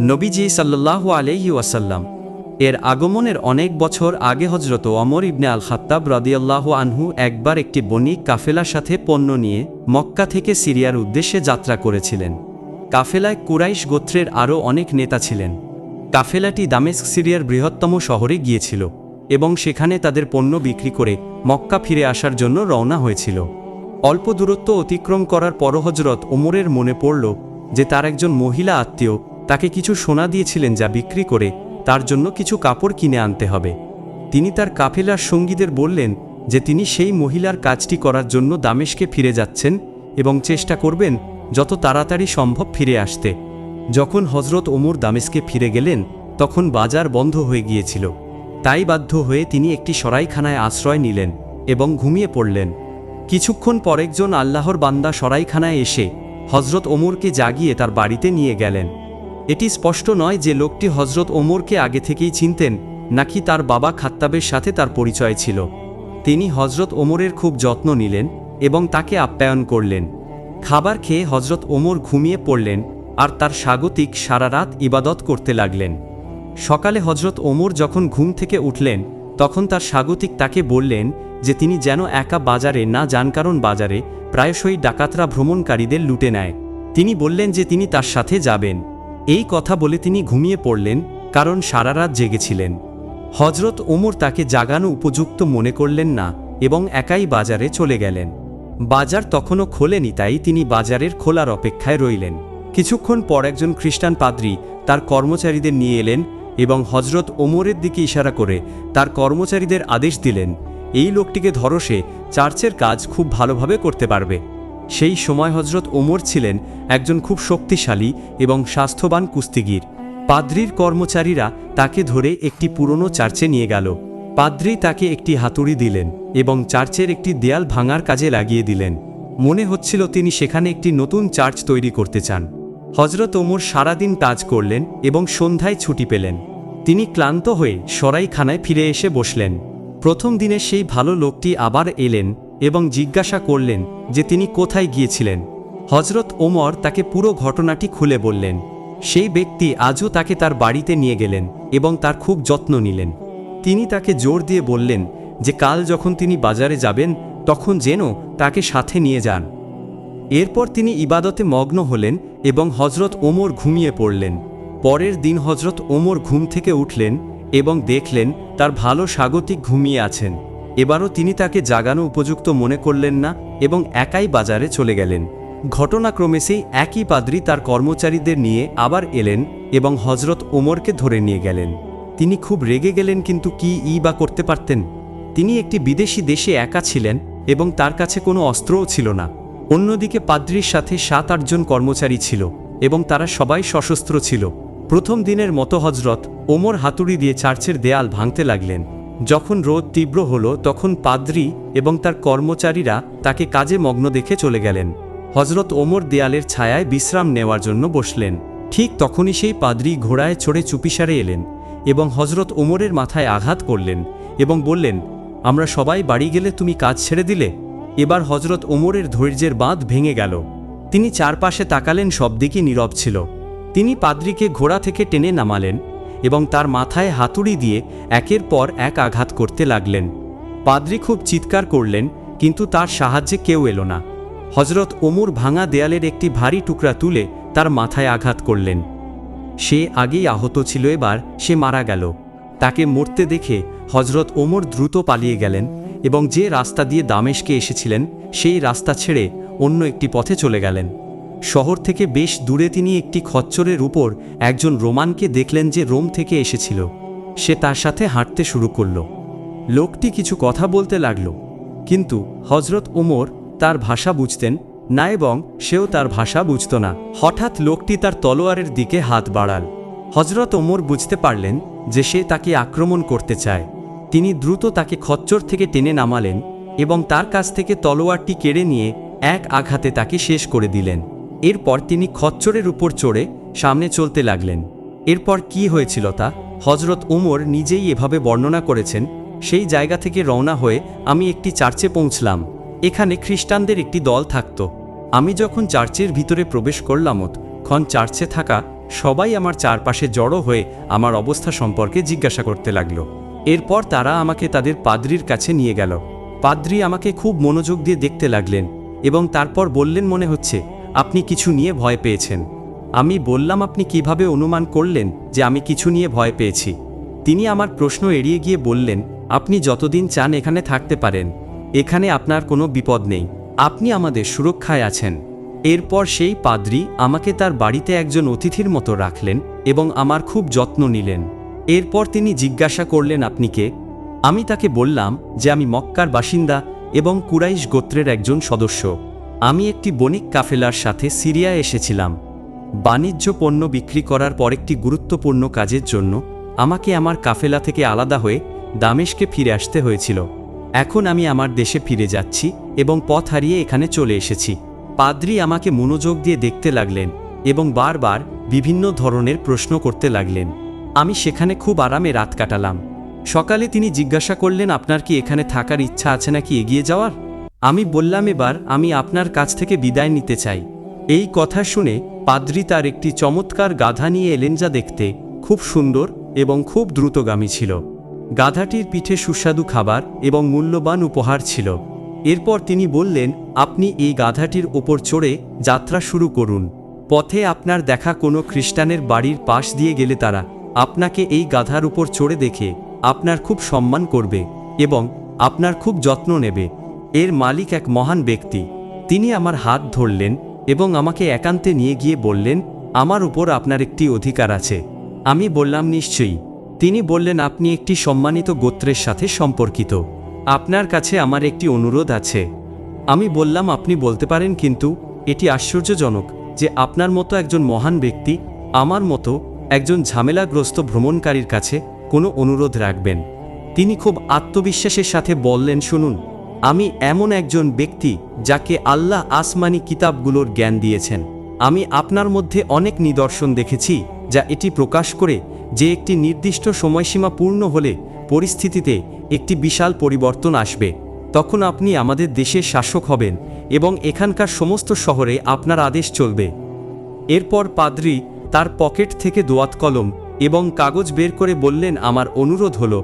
নবীজি সাল্লাল্লাহু আলাইহি ওয়াসাল্লাম, এর আগমনের অনেক বছর আগে হজরত অমর ইবনে আল খাত্তাব রাদিয়াল্লাহু আনহু একবার একটি বণিক কাফেলার সাথে পণ্য নিয়ে মক্কা থেকে সিরিয়ার উদ্দেশ্যে যাত্রা করেছিলেন। কাফেলায় কুরাইশ গোত্রের আরও অনেক নেতা ছিলেন। কাফেলাটি দামেস্ক সিরিয়ার বৃহত্তম শহরে গিয়েছিল এবং সেখানে তাদের পণ্য বিক্রি করে মক্কা ফিরে আসার জন্য রওনা হয়েছিল। অল্প দূরত্ব অতিক্রম করার পর হজরত ওমরের মনে পড়ল যে তার একজন মহিলা আত্মীয় তাকে কিছু সোনা দিয়েছিলেন যা বিক্রি করে তার জন্য কিছু কাপড় কিনে আনতে হবে। তিনি তার কাফেলার সঙ্গীদের বললেন যে তিনি সেই মহিলার কাজটি করার জন্য দামেশকে ফিরে যাচ্ছেন এবং চেষ্টা করবেন যত তাড়াতাড়ি সম্ভব ফিরে আসতে। যখন হজরত ওমর দামেশকে ফিরে গেলেন, তখন বাজার বন্ধ হয়ে গিয়েছিল। তাই বাধ্য হয়ে তিনি একটি সরাইখানায় আশ্রয় নিলেন এবং ঘুমিয়ে পড়লেন। কিছুক্ষণ পর একজন আল্লাহর বান্দা সরাইখানায় এসে হজরত ওমরকে জাগিয়ে তার বাড়িতে নিয়ে গেলেন। এটি স্পষ্ট নয় যে লোকটি হজরত ওমরকে আগে থেকেই চিনতেন, নাকি তার বাবা খাত্তাবের সাথে তার পরিচয় ছিল। তিনি হজরত ওমরের খুব যত্ন নিলেন এবং তাকে আপ্যায়ন করলেন। খাবার খেয়ে হজরত ওমর ঘুমিয়ে পড়লেন আর তার স্বাগতিক সারা রাত ইবাদত করতে লাগলেন। সকালে হজরত ওমর যখন ঘুম থেকে উঠলেন, তখন তার স্বাগতিক তাকে বললেন যে তিনি যেন একা বাজারে না যান কারণ বাজারে প্রায়শই ডাকাতরা ভ্রমণকারীদের লুটে নেয়। তিনি বললেন যে তিনি তার সাথে যাবেন। এই কথা বলে তিনি ঘুমিয়ে পড়লেন, কারণ সারা রাত জেগেছিলেন। হজরত ওমর তাকে জাগানো উপযুক্ত মনে করলেন না এবং একাই বাজারে চলে গেলেন। বাজার তখনও খোলেনি, তাই তিনি বাজারের খোলার অপেক্ষায় রইলেন। কিছুক্ষণ পর একজন খ্রিস্টান পাদ্রী তার কর্মচারীদের নিয়ে এলেন এবং হজরত ওমরের দিকে ইশারা করে তার কর্মচারীদের আদেশ দিলেন, এই লোকটিকে ধরসে চার্চের কাজ খুব ভালোভাবে করতে পারবে। সেই সময় হজরত ওমর ছিলেন একজন খুব শক্তিশালী এবং স্বাস্থ্যবান কুস্তিগির। পাদ্রির কর্মচারীরা তাকে ধরে একটি পুরনো চার্চে নিয়ে গেল। পাদ্রি তাকে একটি হাতুড়ি দিলেন এবং চার্চের একটি দেয়াল ভাঙার কাজে লাগিয়ে দিলেন। মনে হচ্ছিল তিনি সেখানে একটি নতুন চার্চ তৈরি করতে চান। হজরত ওমর সারাদিন কাজ করলেন এবং সন্ধ্যায় ছুটি পেলেন। তিনি ক্লান্ত হয়ে সরাইখানায় ফিরে এসে বসলেন। প্রথম দিনে সেই ভালো লোকটি আবার এলেন এবং জিজ্ঞাসা করলেন যে তিনি কোথায় গিয়েছিলেন। হজরত ওমর তাকে পুরো ঘটনাটি খুলে বললেন। সেই ব্যক্তি আজও তাকে তার বাড়িতে নিয়ে গেলেন এবং তার খুব যত্ন নিলেন। তিনি তাকে জোর দিয়ে বললেন যে কাল যখন তিনি বাজারে যাবেন, তখন যেন তাকে সাথে নিয়ে যান। এরপর তিনি ইবাদতে মগ্ন হলেন এবং হজরত ওমর ঘুমিয়ে পড়লেন। পরের দিন হজরত ওমর ঘুম থেকে উঠলেন এবং দেখলেন তার ভালো স্বাগতিক ঘুমিয়ে আছেন। এবারও তিনি তাকে জাগানো উপযুক্ত মনে করলেন না এবং একাই বাজারে চলে গেলেন। ঘটনাক্রমে সেই একই পাদ্রী তার কর্মচারীদের নিয়ে আবার এলেন এবং হজরত ওমরকে ধরে নিয়ে গেলেন। তিনি খুব রেগে গেলেন কিন্তু কি ই বা করতে পারতেন? তিনি একটি বিদেশি দেশে একা ছিলেন এবং তার কাছে কোনো অস্ত্রও ছিল না। অন্যদিকে পাদ্রির সাথে সাত আটজন কর্মচারী ছিল এবং তারা সবাই সশস্ত্র ছিল। প্রথম দিনের মতো হজরত ওমর হাতুড়ি দিয়ে চার্চের দেয়াল ভাঙতে লাগলেন। যখন রোদ তীব্র হলো, তখন পাদ্রি এবং তার কর্মচারীরা তাকে কাজে মগ্ন দেখে চলে গেলেন। হজরত ওমর দেয়ালের ছায়ায় বিশ্রাম নেওয়ার জন্য বসলেন। ঠিক তখনই সেই পাদ্রি ঘোড়ায় চড়ে চুপিসারে এলেন এবং হজরত ওমরের মাথায় আঘাত করলেন এবং বললেন, আমরা সবাই বাড়ি গেলে তুমি কাজ ছেড়ে দিলে? এবার হজরত ওমরের ধৈর্যের বাঁধ ভেঙে গেল। তিনি চারপাশে তাকালেন সব দিকই নীরব ছিল। তিনি পাদ্রিকে ঘোড়া থেকে টেনে নামালেন এবং তার মাথায় হাতুড়ি দিয়ে একের পর এক আঘাত করতে লাগলেন। পাদ্রি খুব চিৎকার করলেন, কিন্তু তার সাহায্যে কেউ এলো না। হজরত ওমর ভাঙা দেয়ালের একটি ভারী টুকরা তুলে তার মাথায় আঘাত করলেন। সে আগেই আহত ছিল, এবার সে মারা গেল। তাকে মরতে দেখে হজরত ওমর দ্রুত পালিয়ে গেলেন এবং যে রাস্তা দিয়ে দামেশকে এসেছিলেন, সেই রাস্তা ছেড়ে অন্য একটি পথে চলে গেলেন। শহর থেকে বেশ দূরে তিনি একটি খচ্চরের উপর একজন রোমানকে দেখলেন যে রোম থেকে এসেছিল। সে তার সাথে হাঁটতে শুরু করল। লোকটি কিছু কথা বলতে লাগল, কিন্তু হজরত ওমর তার ভাষা বুঝতেন না এবং সেও তার ভাষা বুঝত না। হঠাৎ লোকটি তার তলোয়ারের দিকে হাত বাড়াল। হজরত ওমর বুঝতে পারলেন যে সে তাকে আক্রমণ করতে চায়। তিনি দ্রুত তাকে খচ্চর থেকে টেনে নামালেন এবং তার কাছ থেকে তলোয়ারটি কেড়ে নিয়ে এক আঘাতে তাকে শেষ করে দিলেন। এরপর তিনি খচ্চরের উপর চড়ে সামনে চলতে লাগলেন। এরপর কি হয়েছিল তা? হজরত উমর নিজেই এভাবে বর্ণনা করেছেন, সেই জায়গা থেকে রওনা হয়ে আমি একটি চার্চে পৌঁছলাম। এখানে খ্রিস্টানদের একটি দল থাকত। আমি যখন চার্চের ভিতরে প্রবেশ করলাম খন চার্চে থাকা সবাই আমার চারপাশে জড়ো হয়ে আমার অবস্থা সম্পর্কে জিজ্ঞাসা করতে লাগল। এরপর তারা আমাকে তাদের পাদ্রির কাছে নিয়ে গেল। পাদ্রি আমাকে খুব মনোযোগ দিয়ে দেখতে লাগলেন এবং তারপর বললেন, মনে হচ্ছে আপনি কিছু নিয়ে ভয় পেয়েছেন। আমি বললাম, আপনি কীভাবে অনুমান করলেন যে আমি কিছু নিয়ে ভয় পেয়েছি? তিনি আমার প্রশ্ন এড়িয়ে গিয়ে বললেন, আপনি যতদিন চান এখানে থাকতে পারেন। এখানে আপনার কোনো বিপদ নেই। আপনি আমাদের সুরক্ষায় আছেন। এরপর সেই পাদ্রি আমাকে তার বাড়িতে একজন অতিথির মতো রাখলেন এবং আমার খুব যত্ন নিলেন। এরপর তিনি জিজ্ঞাসা করলেন, আপনি কে? আমি তাকে বললাম যে আমি মক্কার বাসিন্দা এবং কুরাইশ গোত্রের একজন সদস্য। আমি একটি বণিক কাফেলার সাথে সিরিয়া এসেছিলাম। বাণিজ্য পণ্য বিক্রি করার পর একটি গুরুত্বপূর্ণ কাজের জন্য আমাকে আমার কাফেলা থেকে আলাদা হয়ে দামেশকে ফিরে আসতে হয়েছিল। এখন আমি আমার দেশে ফিরে যাচ্ছি এবং পথ হারিয়ে এখানে চলে এসেছি। পাদ্রি আমাকে মনোযোগ দিয়ে দেখতে লাগলেন এবং বারবার বিভিন্ন ধরনের প্রশ্ন করতে লাগলেন। আমি সেখানে খুব আরামে রাত কাটালাম। সকালে তিনি জিজ্ঞাসা করলেন, আপনার কি এখানে থাকার ইচ্ছা আছে নাকি এগিয়ে যাওয়ার? আমি বললাম এবার আমি আপনার কাছ থেকে বিদায় নিতে চাই। এই কথা শুনে পাদ্রি তার একটি চমৎকার গাধা নিয়ে এলেন যা দেখতে খুব সুন্দর এবং খুব দ্রুতগামী ছিল। গাধাটির পিঠে সুস্বাদু খাবার এবং মূল্যবান উপহার ছিল। এরপর তিনি বললেন, আপনি এই গাধাটির ওপর চড়ে যাত্রা শুরু করুন। পথে আপনার দেখা কোনো খ্রিস্টানের বাড়ির পাশ দিয়ে গেলে তারা আপনাকে এই গাধার উপর চড়ে দেখে আপনার খুব সম্মান করবে এবং আপনার খুব যত্ন নেবে। এর মালিক এক মহান ব্যক্তি। তিনি আমার হাত ধরলেন এবং আমাকে একান্তে নিয়ে গিয়ে বললেন, আমার উপর আপনার একটি অধিকার আছে। আমি বললাম, নিশ্চয়ই। তিনি বললেন, আপনি একটি সম্মানিত গোত্রের সাথে সম্পর্কিত। আপনার কাছে আমার একটি অনুরোধ আছে। আমি বললাম, আপনি বলতে পারেন কিন্তু এটি আশ্চর্যজনক যে আপনার মতো একজন মহান ব্যক্তি আমার মতো একজন ঝামেলাগ্রস্ত ভ্রমণকারীর কাছে কোনো অনুরোধ রাখবেন। তিনি খুব আত্মবিশ্বাসের সাথে বললেন, শুনুন আমি এমন একজন ব্যক্তি যাকে আল্লাহ আসমানি কিতাবগুলোর জ্ঞান দিয়েছেন। আমি আপনার মধ্যে অনেক নিদর্শন দেখেছি, যা এটি প্রকাশ করে যে একটি নির্দিষ্ট সময়সীমা পূর্ণ হলে পরিস্থিতিতে একটি বিশাল পরিবর্তন আসবে। তখন আপনি আমাদের দেশের শাসক হবেন এবং এখানকার সমস্ত শহরে আপনার আদেশ চলবে। এরপর পাদ্রি তার পকেট থেকে দোয়াত কলম এবং কাগজ বের করে বললেন, আমার অনুরোধ হল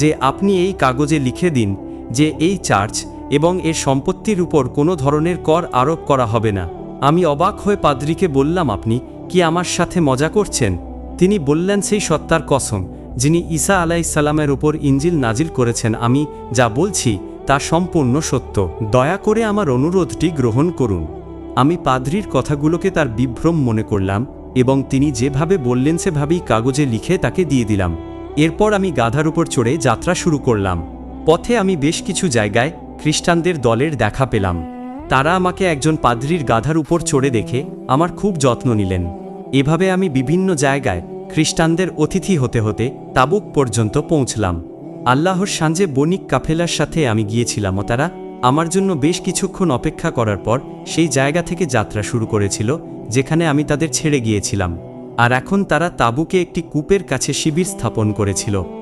যে আপনি এই কাগজে লিখে দিন যে এই চার্চ এবং এর সম্পত্তির উপর কোনো ধরনের কর আরোপ করা হবে না। আমি অবাক হয়ে পাদ্রিকে বললাম, আপনি কি আমার সাথে মজা করছেন? তিনি বললেন, সেই সত্তার কসম, যিনি ঈসা আলাইসাল্লামের উপর ইঞ্জিল নাজিল করেছেন, আমি যা বলছি তা সম্পূর্ণ সত্য। দয়া করে আমার অনুরোধটি গ্রহণ করুন। আমি পাদ্রির কথাগুলোকে তার বিভ্রম মনে করলাম এবং তিনি যেভাবে বললেন, সেভাবেই কাগজে লিখে তাকে দিয়ে দিলাম। এরপর আমি গাধার উপর চড়ে যাত্রা শুরু করলাম। পথে আমি বেশ কিছু জায়গায় খ্রিস্টানদের দলের দেখা পেলাম। তারা আমাকে একজন পাদ্রির গাধার উপর চড়ে দেখে আমার খুব যত্ন নিলেন। এভাবে আমি বিভিন্ন জায়গায় খ্রিস্টানদের অতিথি হতে হতে তাবুক পর্যন্ত পৌঁছলাম। আল্লাহর সাঁজে বণিক কাফেলার সাথে আমি গিয়েছিলাম ও তারা আমার জন্য বেশ কিছুক্ষণ অপেক্ষা করার পর সেই জায়গা থেকে যাত্রা শুরু করেছিল, যেখানে আমি তাদের ছেড়ে গিয়েছিলাম। আর এখন তারা তাবুকে একটি কূপের কাছে শিবির স্থাপন করেছিল।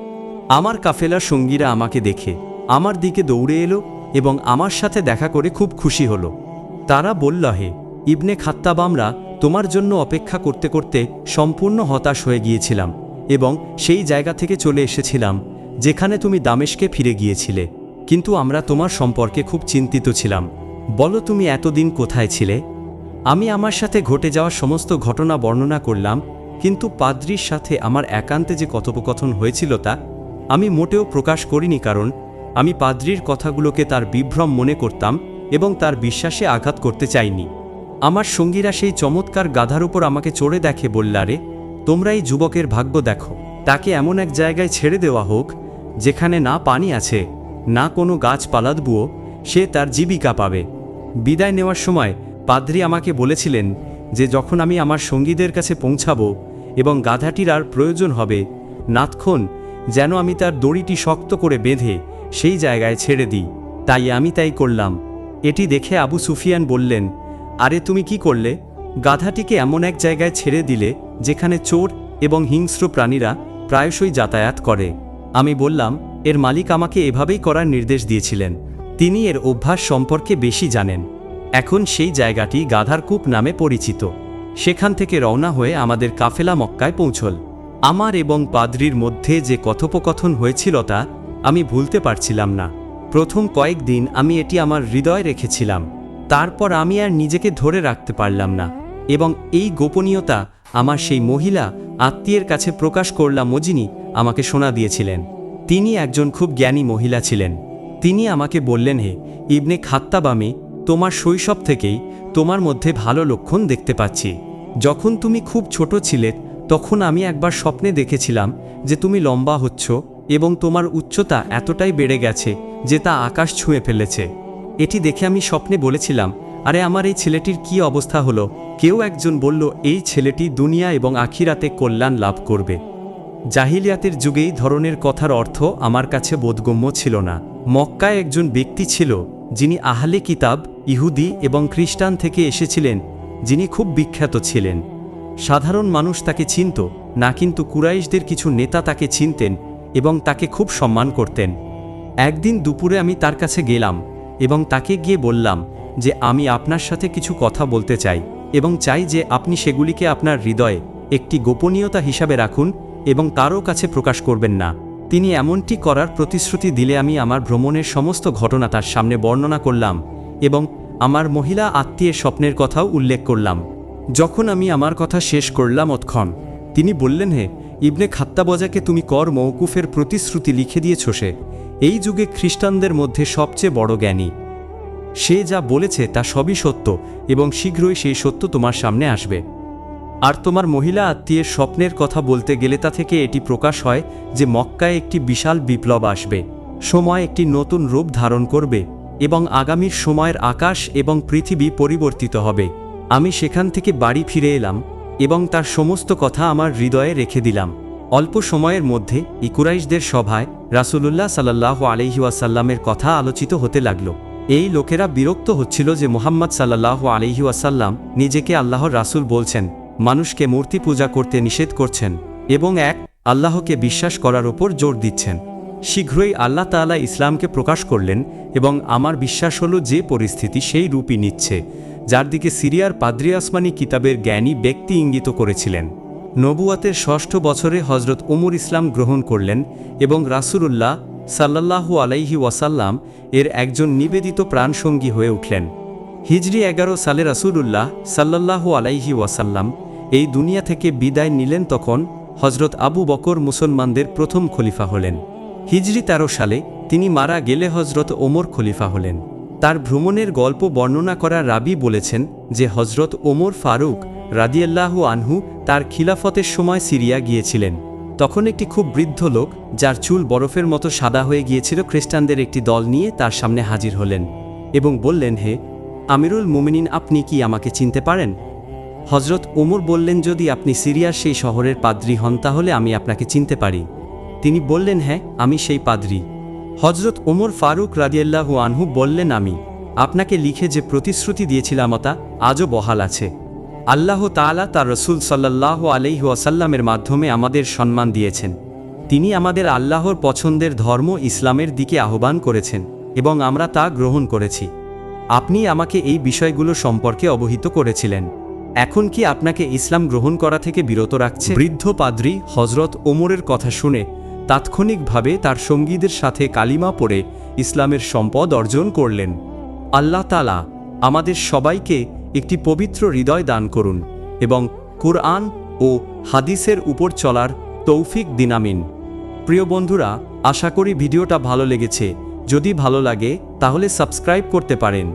আমার কাফেলার সঙ্গীরা আমাকে দেখে আমার দিকে দৌড়ে এলো এবং আমার সাথে দেখা করে খুব খুশি হলো। তারা বলল, হে ইবনে খাত্তাব, আমরা তোমার জন্য অপেক্ষা করতে করতে সম্পূর্ণ হতাশ হয়ে গিয়েছিলাম এবং সেই জায়গা থেকে চলে এসেছিলাম যেখানে তুমি দামেশকে ফিরে গিয়েছিলে। কিন্তু আমরা তোমার সম্পর্কে খুব চিন্তিত ছিলাম। বলো, তুমি এতদিন কোথায় ছিলে? আমি আমার সাথে ঘটে যাওয়া সমস্ত ঘটনা বর্ণনা করলাম, কিন্তু পাদ্রির সাথে আমার একান্তে যে কথোপকথন হয়েছিল তা আমি মোটেও প্রকাশ করিনি কারণ আমি পাদ্রির কথাগুলোকে তার বিভ্রম মনে করতাম এবং তার বিশ্বাসে আঘাত করতে চাইনি। আমার সঙ্গীরা সেই চমৎকার গাধার উপর আমাকে চড়ে দেখে বললারে তোমরা এই যুবকের ভাগ্য দেখো। তাকে এমন এক জায়গায় ছেড়ে দেওয়া হোক, যেখানে না পানি আছে, না কোনো গাছপালা বুয়ো, সে তার জীবিকা পাবে। বিদায় নেওয়ার সময় পাদ্রি আমাকে বলেছিলেন যে, যখন আমি আমার সঙ্গীদের কাছে পৌঁছাবো এবং গাধাটির আর প্রয়োজন হবে নাতক্ষণ যেন আমি তার দড়িটি শক্ত করে বেঁধে সেই জায়গায় ছেড়ে দিই। তাই আমি তাই করলাম। এটি দেখে আবু সুফিয়ান বললেন, আরে তুমি কি করলে? গাধাটিকে এমন এক জায়গায় ছেড়ে দিলে যেখানে চোর এবং হিংস্র প্রাণীরা প্রায়শই যাতায়াত করে। আমি বললাম, এর মালিক আমাকে এভাবেই করার নির্দেশ দিয়েছিলেন। তিনি এর অভ্যাস সম্পর্কে বেশি জানেন। এখন সেই জায়গাটি গাধার কূপ নামে পরিচিত। সেখান থেকে রওনা হয়ে আমাদের কাফেলা মক্কায় পৌঁছল। আমার এবং পাদ্রির মধ্যে যে কথোপকথন হয়েছিল তা আমি ভুলতে পারছিলাম না। প্রথম কয়েকদিন আমি এটি আমার হৃদয় রেখেছিলাম। তারপর আমি আর নিজেকে ধরে রাখতে পারলাম না এবং এই গোপনীয়তা আমার সেই মহিলা আত্মীয়ের কাছে প্রকাশ করলাম মজিনী আমাকে শোনা দিয়েছিলেন। তিনি একজন খুব জ্ঞানী মহিলা ছিলেন। তিনি আমাকে বললেন, হে, ইবনে খাত্তাবামি তোমার শৈশব থেকেই তোমার মধ্যে ভালো লক্ষণ দেখতে পাচ্ছি। যখন তুমি খুব ছোট ছিলে তখন আমি একবার স্বপ্নে দেখেছিলাম যে তুমি লম্বা হচ্ছ এবং তোমার উচ্চতা এতটাই বেড়ে গেছে যে তা আকাশ ছুঁয়ে ফেলেছে। এটি দেখে আমি স্বপ্নে বলেছিলাম, আরে আমার এই ছেলেটির কি অবস্থা হলো? কেউ একজন বলল, এই ছেলেটি দুনিয়া এবং আখিরাতে কল্যাণ লাভ করবে। জাহিলিয়াতের যুগেই ধরনের কথার অর্থ আমার কাছে বোধগম্য ছিল না। মক্কায় একজন ব্যক্তি ছিল, যিনি আহলে কিতাব, ইহুদি এবং খ্রিস্টান থেকে এসেছিলেন, যিনি খুব বিখ্যাত ছিলেন। সাধারণ মানুষ তাকে চিনত, না কিন্তু কুরাইশদের কিছু নেতা তাকে চিনতেন এবং তাকে খুব সম্মান করতেন। একদিন দুপুরে আমি তার কাছে গেলাম এবং তাকে গিয়ে বললাম যে, আমি আপনার সাথে কিছু কথা বলতে চাই এবং চাই যে আপনি সেগুলিকে আপনার হৃদয়ে একটি গোপনীয়তা হিসাবে রাখুন এবং কারও কাছে প্রকাশ করবেন না। তিনি এমনটি করার প্রতিশ্রুতি দিলে আমি আমার ভ্রমণের সমস্ত ঘটনা তার সামনে বর্ণনা করলাম এবং আমার মহিলা আত্মীয়ের স্বপ্নের কথাও উল্লেখ করলাম। যখন আমি আমার কথা শেষ করলাম অতক্ষণ, তিনি বললেন, হে, ইবনে খাত্তাবজাকে তুমি কর মৌকুফের প্রতিশ্রুতি লিখে দিয়েছ সে। এই যুগে খ্রিস্টানদের মধ্যে সবচেয়ে বড় জ্ঞানী। সে যা বলেছে তা সবই সত্য এবং শীঘ্রই সেই সত্য তোমার সামনে আসবে। আর তোমার মহিলা আত্মীয়ের স্বপ্নের কথা বলতে গেলে তা থেকে এটি প্রকাশ হয় যে মক্কায় একটি বিশাল বিপ্লব আসবে। সময় একটি নতুন রূপ ধারণ করবে এবং আগামীর সময়ের আকাশ এবং পৃথিবী পরিবর্তিত হবে। আমি সেখান থেকে বাড়ি ফিরে এলাম এবং তার সমস্ত কথা আমার হৃদয়ে রেখে দিলাম। অল্প সময়ের মধ্যে ইকুরাইশদের সভায় রাসূলুল্লাহ সাল্লাহ আলহিউসাল্লামের কথা আলোচিত হতে লাগল। এই লোকেরা বিরক্ত হচ্ছিল যে মোহাম্মদ সাল্লাহ আলহিউসাল্লাম নিজেকে আল্লাহর রাসূল বলছেন, মানুষকে মূর্তি পূজা করতে নিষেধ করছেন এবং এক, আল্লাহকে বিশ্বাস করার ওপর জোর দিচ্ছেন। শীঘ্রই আল্লাহ তাআলা ইসলামকে প্রকাশ করলেন এবং আমার বিশ্বাস হলো যে পরিস্থিতি সেই রূপই নিচ্ছে। যার দিকে সিরিয়ার পাদ্রি আসমানি কিতাবের জ্ঞানী ব্যক্তি ইঙ্গিত করেছিলেন। নবুয়াতের ষষ্ঠ বছরে হজরত উমর ইসলাম গ্রহণ করলেন এবং রাসূলুল্লাহ সাল্লাল্লাহু আলাইহি ওয়াসাল্লাম এর একজন নিবেদিত প্রাণসঙ্গী হয়ে উঠলেন। হিজরি এগারো সালে রাসূলুল্লাহ সাল্লাল্লাহু আলাইহি ওয়াসাল্লাম এই দুনিয়া থেকে বিদায় নিলেন তখন হজরত আবু বকর মুসলমানদের প্রথম খলিফা হলেন। হিজরি ১৩ সালে তিনি মারা গেলে হজরত ওমর খলিফা হলেন। তার ভ্রমণের গল্প বর্ণনা করা রাবি বলেছেন যে হজরত ওমর ফারুক রাদিয়াল্লাহু আনহু তার খিলাফতের সময় সিরিয়া গিয়েছিলেন। তখন একটি খুব বৃদ্ধ লোক, যার চুল বরফের মতো সাদা হয়ে গিয়েছিল, খ্রিস্টানদের একটি দল নিয়ে তার সামনে হাজির হলেন এবং বললেন, হে আমিরুল মুমিনিন, আপনি কি আমাকে চিনতে পারেন? হজরত ওমর বললেন, যদি আপনি সিরিয়ার সেই শহরের পাদ্রী হন, তাহলে আমি আপনাকে চিনতে পারি। তিনি বললেন হ্যাঁ আমি সেই পাদ্রী। হজরত ওমর ফারুক রাদিয়াল্লাহু আনহু বললেন, আমি আপনাকে লিখে যে প্রতিশ্রুতি দিয়েছিলাম, তা আজও বহাল আছে। আল্লাহ তাআলা তার রসুল সাল্লাহ আলাইহি ওয়াসাল্লামের মাধ্যমে আমাদের সম্মান দিয়েছেন। তিনি আমাদের আল্লাহর পছন্দের ধর্ম ইসলামের দিকে আহ্বান করেছেন এবং আমরা তা গ্রহণ করেছি। আপনি আমাকে এই বিষয়গুলো সম্পর্কে অবহিত করেছিলেন। এখন কি আপনাকে ইসলাম গ্রহণ করা থেকে বিরত রাখছে? বৃদ্ধ পাদ্রী হজরত ওমরের কথা শুনে তাৎক্ষণিকভাবে তার সঙ্গীদের সাথে কালিমা পড়ে ইসলামের সম্পদ অর্জন করলেন। আল্লাহ তালা আমাদের সবাইকে একটি পবিত্র হৃদয় দান করুন এবং কুরআন ও হাদিসের উপর চলার তৌফিক দিনামিন প্রিয় বন্ধুরা, আশা করি ভিডিওটা ভালো লেগেছে। যদি ভালো লাগে, তাহলে সাবস্ক্রাইব করতে পারেন।